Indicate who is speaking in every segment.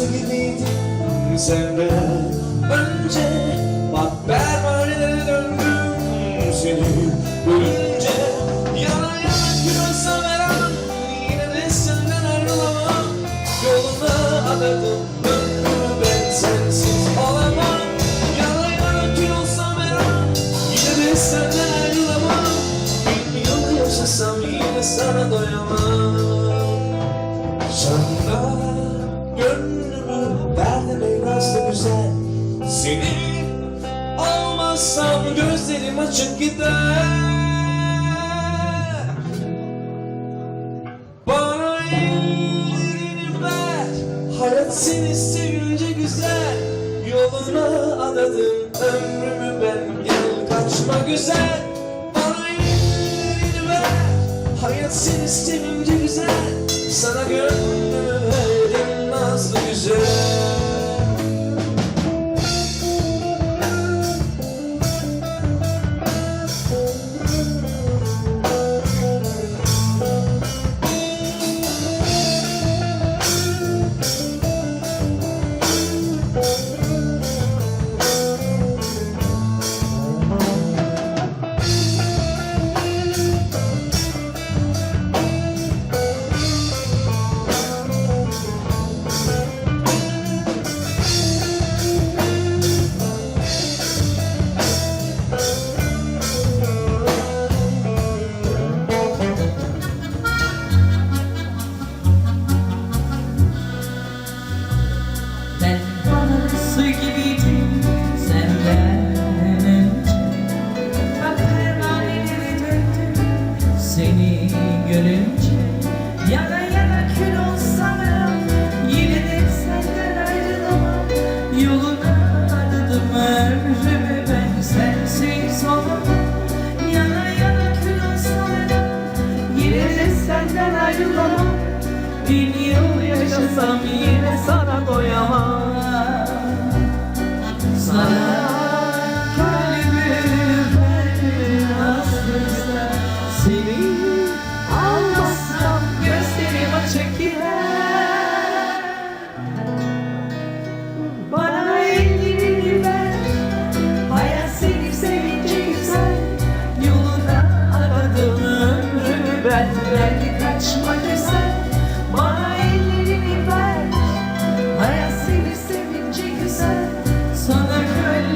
Speaker 1: yarısı gibiydin sen Önce bak ben haline döndüm seni görünce. Yana gülüyorsa veren yine de senden ayrılamam. Yoluna adadım ben sensiz olamam. Yana gülüyorsa veren yine de senden ayrılamam. Bin yıl yaşasam yine sana doyamam. Sana Seni. Almazsam gözlerim açık gider. Bana ellerini ver. Hayat seni sevince güzel. Yoluna adadım ömrümü ben. Gel kaçma güzel. Bana ellerini ver. Hayat seni sevince güzel. Sana gönlümü
Speaker 2: yaşasam yine sana doyamam. Sana kalbimi verdim Seni almazsam gözlerim açık Bana ellerini ver Hayat seni sevince güzel Yoluna aradım ömrümü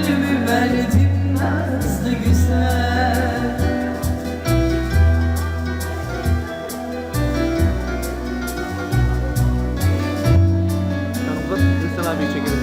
Speaker 2: gönlümü verdim nazlı güzel
Speaker 3: çekelim.